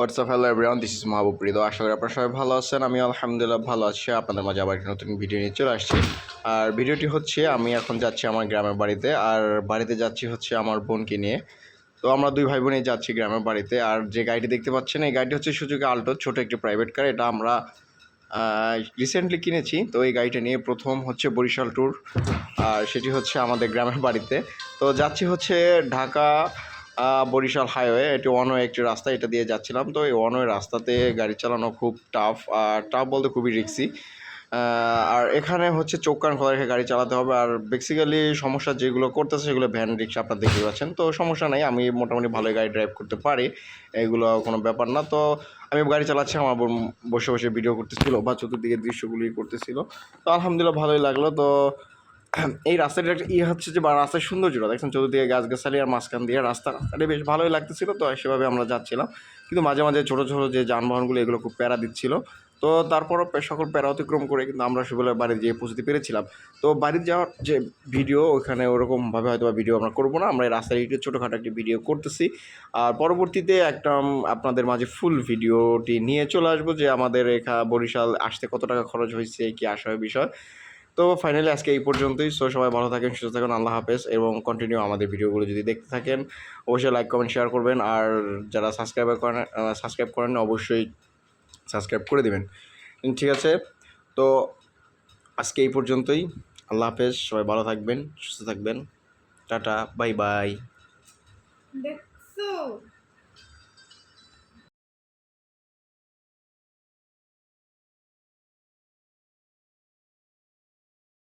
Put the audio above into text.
WhatsApp hello everyone this is Mahbub Hridoy আশা করি আপনারা সবাই ভালো আছেন। আমি আলহামদুলিল্লাহ ভালো আছি। আপনাদের মাঝে আবার একটা নতুন ভিডিও নিয়ে চলে আসছি। আর ভিডিওটি হচ্ছে, আমি এখন যাচ্ছি আমার গ্রামের বাড়িতে। আর বাড়িতে যাচ্ছি হচ্ছে আমার বোনকে নিয়ে। তো আমরা দুই ভাই বোনই যাচ্ছি গ্রামের বাড়িতে। আর যে গাড়িটি দেখতে পাচ্ছেন, এই গাড়িটি হচ্ছে সুযোগে আল্টো, ছোট একটি প্রাইভেট কার এটা আমরা রিসেন্টলি কিনেছি। তো এই গাড়িটা নিয়ে প্রথম হচ্ছে বরিশাল ট্যুর আর সেটি হচ্ছে আমাদের গ্রামের বাড়িতে। তো যাচ্ছি হচ্ছে ঢাকা বরিশাল হাইওয়ে, এটি ওয়ানওয়ে একটি রাস্তা, এটা দিয়ে যাচ্ছিলাম। তো এই ওয়ানওয়ে রাস্তাতে গাড়ি চালানো খুব টাফ আর টাফ বলতে খুবই রিক্সি আর এখানে হচ্ছে চোখ কান খোলা রেখে গাড়ি চালাতে হবে। আর বেসিক্যালি সমস্যা যেগুলো করতেছে সেগুলো ভ্যান রিক্সা আপনারা দেখতে পাচ্ছেন। তো সমস্যা নেই, আমি মোটামুটি ভালোই গাড়ি ড্রাইভ করতে পারি। এগুলো কোনো ব্যাপার না। তো আমি গাড়ি চালাচ্ছি, আমার বসে বসে ভিডিও করতেছিল বা চতুর্দিকে দৃশ্যগুলি করতেছিল। তো আলহামদুলিল্লাহ ভালোই লাগল। তো এই রাস্তাটা একটা ইয়ে হচ্ছে যে, বা রাস্তার সৌন্দর্যটা। দেখছেন চতুর্দিকে গাছগাছালি আর মাঝখান দিয়ে রাস্তা। রাস্তাটা বেশ ভালোই লাগতেছিল, তো সেভাবে আমরা যাচ্ছিলাম। কিন্তু মাঝে মাঝে ছোটো ছোটো যে যানবাহনগুলো, এগুলো খুব প্যারা দিচ্ছিল। তো তারপরও সকল প্যারা অতিক্রম করে কিন্তু আমরা সেগুলো বাড়িতে যেয়ে পৌঁছতে পেরেছিলাম। তো বাড়িতে যাওয়ার যে ভিডিও ওইখানে ওরকমভাবে হয়তো বা ভিডিও আমরা করব না। আমরা এই রাস্তায় একটু ছোটোখাটো একটি ভিডিও করতেছি। আর পরবর্তীতে একটা আপনাদের মাঝে ফুল ভিডিওটি নিয়ে চলে আসব যে, আমাদের এখা বরিশাল আসতে কত টাকা খরচ হয়েছে, কি আসার বিষয়। তো ফাইনালি আজকে এই পর্যন্তই। সো সবাই ভালো থাকেন, সুস্থ থাকুন, আল্লাহ হাফেজ এবং কন্টিনিউ আমাদের ভিডিওগুলো যদি দেখতে থাকেন, অবশ্যই লাইক কমেন্ট শেয়ার করবেন। আর যারা সাবস্ক্রাইবার করেন সাবস্ক্রাইব করেন অবশ্যই সাবস্ক্রাইব করে দেবেন। ঠিক আছে? তো আজকে এই পর্যন্তই। আল্লাহ হাফেজ, সবাই ভালো থাকবেন, সুস্থ থাকবেন। টাটা বাই বাই দেখছ?